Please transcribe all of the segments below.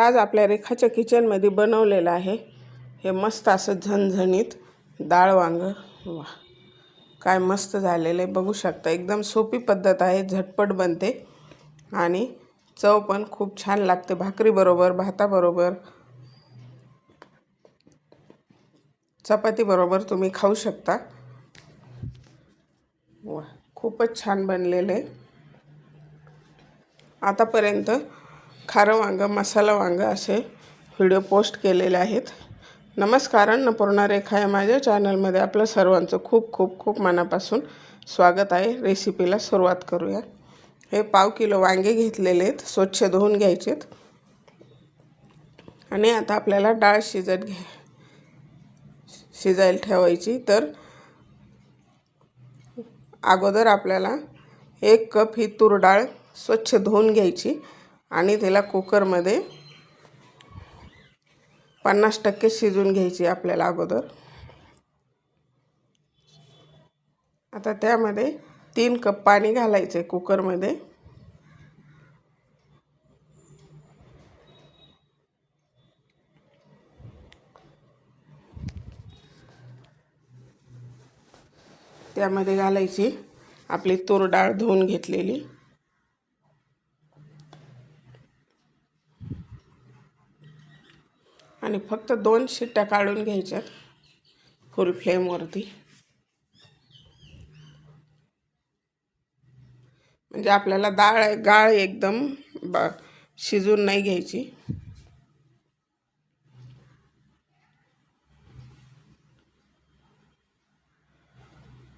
आज आपल्या रेखाच्या किचनमध्ये बनवलेलं आहे. हे मस्त असं झणझणीत डाळ वांग. वा काय मस्त झालेलं आहे. बघू शकता एकदम सोपी पद्धत आहे झटपट बनते. आणि चव पण खूप छान लागते भाकरीबरोबर भाताबरोबर. चपातीबरोबर तुम्ही खाऊ शकता. वा खूपच छान बनलेलं आहे. आतापर्यंत खारं वांगं मसाला वांगं असे व्हिडिओ पोस्ट केलेले आहेत. नमस्कार अन्नपूर्णा रेखा या माझ्या चॅनलमध्ये आपलं सर्वांचं खूप खूप खूप मनापासून स्वागत आहे. रेसिपीला सुरुवात करूया. हे पाव किलो वांगे घेतलेले आहेत स्वच्छ धुवून घ्यायचेत आणि आता आपल्याला डाळ शिजत घ्या शिजायला ठेवायची. तर अगोदर आपल्याला एक कप ही तूर डाळ स्वच्छ धुवून घ्यायची. आणि त्याला कुकरमध्ये पन्नास टक्के शिजून घ्यायची आपल्याला अगोदर. आता त्यामध्ये तीन कप पाणी घालायचं आहे कुकरमध्ये. त्यामध्ये घालायची आपली तूर डाळ धुवून घेतलेली. आणि फक्त दोन शिट्ट्या काढून घ्यायच्यात फुल फ्लेमवरती म्हणजे आपल्याला डाळ गाळ एकदम बा शिजून नाही घ्यायची.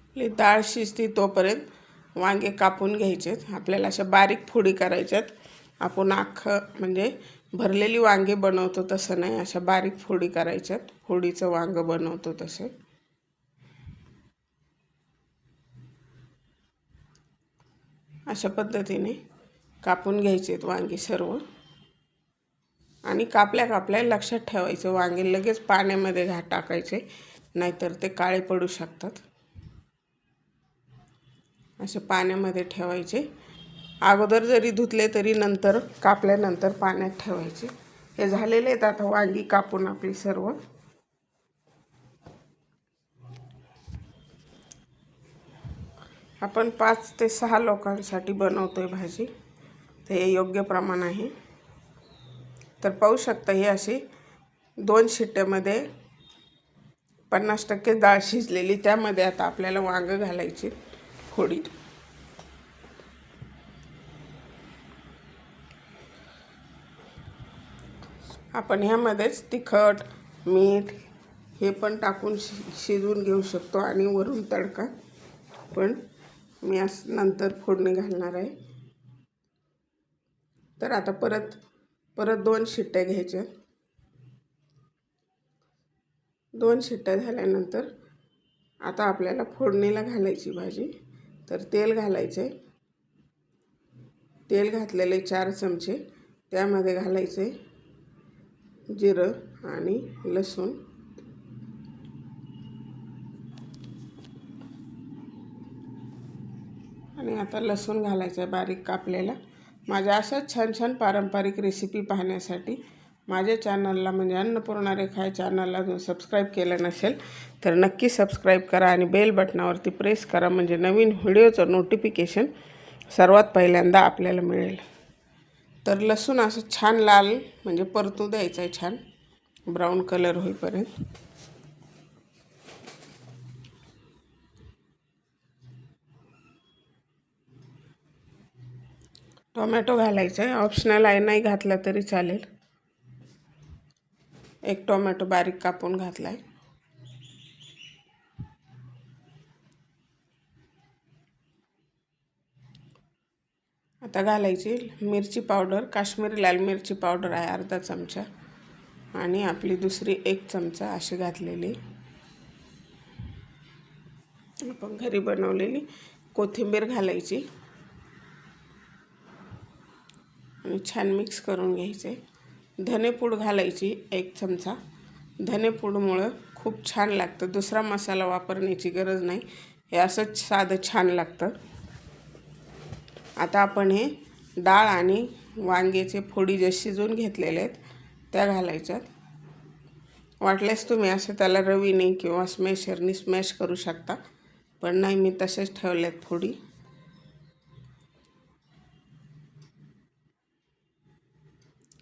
आपली डाळ शिजती तोपर्यंत वांगे कापून घ्यायचेत. आपल्याला अशा बारीक फोडी करायच्यात. आपण अख्खं म्हणजे भरलेली वांगे बनवतो तसं नाही अशा बारीक फोडी करायच्यात. फोडीचं वांगं बनवतो तसे. अशा पद्धतीने कापून घ्यायचेत वांगी सर्व. आणि कापल्या कापल्या लक्षात ठेवायचं वांगे लगेच पाण्यामध्ये घा टाकायचे नाहीतर ते काळे पडू शकतात. असे पाण्यामध्ये ठेवायचे. अगोदर जरी धुतले तरी नंतर कापल्यानंतर पाण्यात ठेवायचे. हे झालेले आहेत आता वांगी कापून आपली सर्व. आपण पाच ते सहा लोकांसाठी बनवतो आहे भाजी. तर हे योग्य प्रमाण आहे. तर पाहू शकता ही अशी दोन शिट्ट्यामध्ये पन्नास टक्के डाळ शिजलेली. त्यामध्ये आता आपल्याला वांगं घालायची. फोडी आपण ह्यामध्येच तिखट मीठ हे पण टाकून शि शिजवून घेऊ शकतो आणि वरून तडका. पण मी अस नंतर फोडणी घालणार आहे. तर आता परत परत दोन शिट्ट्या घ्यायच्या. दोन शिट्ट्या झाल्यानंतर आता आपल्याला फोडणीला घालायची भाजी. तर तेल घालायचं आहे तेल घातलेले चार चमचे त्यामध्ये घालायचे जिरं आणि लसूण. आणि आता लसूण घालायचं आहे बारीक कापलेला. माझ्या अशाच छान छान पारंपरिक रेसिपी पाहण्यासाठी माझ्या चॅनलला म्हणजे अन्नपूर्णा रेखा या चॅनलला जर सबस्क्राईब केलं नसेल तर नक्की सबस्क्राईब करा आणि बेल बटनावरती प्रेस करा म्हणजे नवीन व्हिडिओचं नोटिफिकेशन सर्वात पहिल्यांदा आपल्याला मिळेल. तर लसूण असं छान लाल म्हणजे परतू द्यायचं आहे छान. ब्राऊन कलर होईपर्यंत. टोमॅटो घालायचा आहे. ऑप्शनल आहे नाही घातला तरी चालेल. एक टोमॅटो बारीक कापून घातला आहे आता घालायची मिरची पावडर काश्मीरी लाल मिरची पावडर आहे अर्धा चमचा. आणि आपली दुसरी एक चमचा अशी घातलेली. आपण घरी बनवलेली कोथिंबीर घालायची. आणि छान मिक्स करून घ्यायचे. धनेपूड घालायची एक चमचा. धनेपूडमुळं खूप छान लागतं. दुसरा मसाला वापरण्याची गरज नाही. हे असंच साधं छान लागतं. आता आपण हे डाळ आणि वांग्याचे फोडी जे शिजून घेतलेले आहेत त्या घालायच्यात. वाटल्यास तुम्ही असं त्याला रवीने किंवा स्मॅशरनी स्मॅश करू शकता पण नाही मी तसेच ठेवले आहेत फोडी.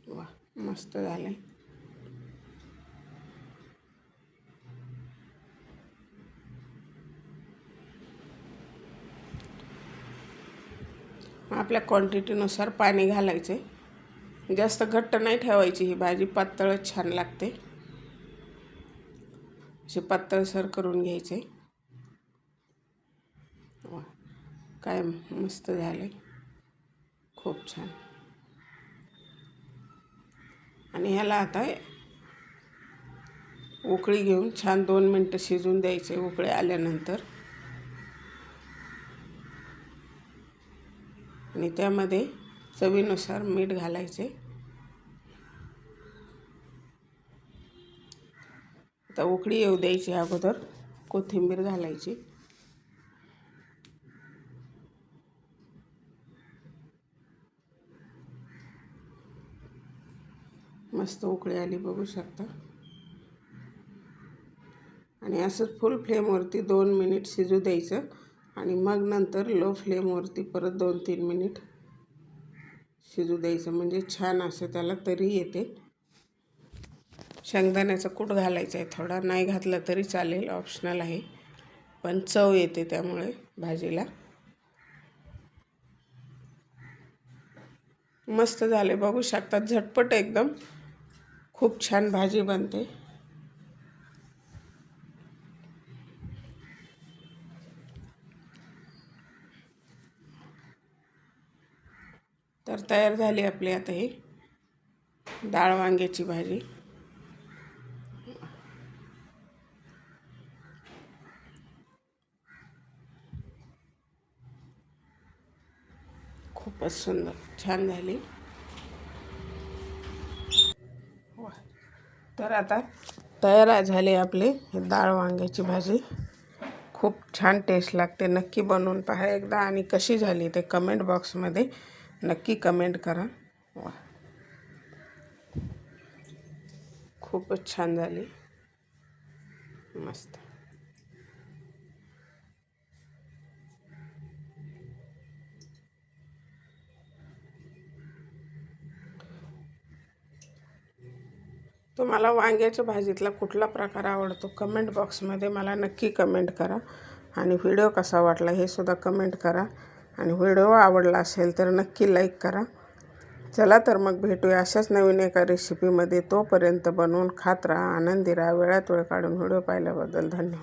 वा मस्त झालं. आपल्या क्वांटिटीनुसार पाणी घालायचे. जास्त घट्ट नाही ठेवायची ही भाजी पातळच छान लागते. असे पातळसर करून घ्यायचे. वा काय मस्त झाले खूप छान. आणि ह्याला आता उकळी घेऊन छान दोन मिनटं शिजून द्यायचे उकळे आल्यानंतर. आणि त्यामध्ये चवीनुसार मीठ घालायचे. आता उकळी येऊ द्यायची अगोदर कोथिंबीर घालायची. मस्त उकळी आली बघू शकता. आणि असंच फुल फ्लेमवरती दोन मिनिट शिजू द्यायचं. आणि मग नंतर लो फ्लेमवरती परत दोन तीन मिनिट शिजू द्यायचं. म्हणजे छान असं त्याला तरी येते. शेंगदाण्याचं कूट घालायचं आहे थोडा. नाही घातला तरी चालेल. ऑप्शनल आहे. पण चव येते त्यामुळे भाजीला. मस्त झाले बघू शकतात. झटपट एकदम. खूप छान भाजी बनते. तर तयार झाली आपली आता ही. डाळ वांग्याची भाजी. खूपच सुंदर छान झाली. तर आता तयार झाली आपली डाळ वांग्याची भाजी. खूप छान टेस्ट लागते. नक्की बनवून पहा एकदा आणि कशी झाली ते कमेंट बॉक्समध्ये नक्की कमेंट करा. वा. खूपच छान झाली. मस्त. तुम्हाला वांग्याच्या भाजीतला कुठला प्रकार आवडतो? कमेंट बॉक्समध्ये मला नक्की कमेंट करा. आणि व्हिडिओ कसा वाटला हे सुद्धा कमेंट करा. आणि व्हिडिओ आवडला असेल तर नक्की लाईक करा. चला तर मग भेटूया अशाच नवीन एका रेसिपीमध्ये तोपर्यंत बनवून खात राहा आनंदी राहा. वेळात वेळ काढून व्हिडिओ पाहिल्याबद्दल धन्यवाद.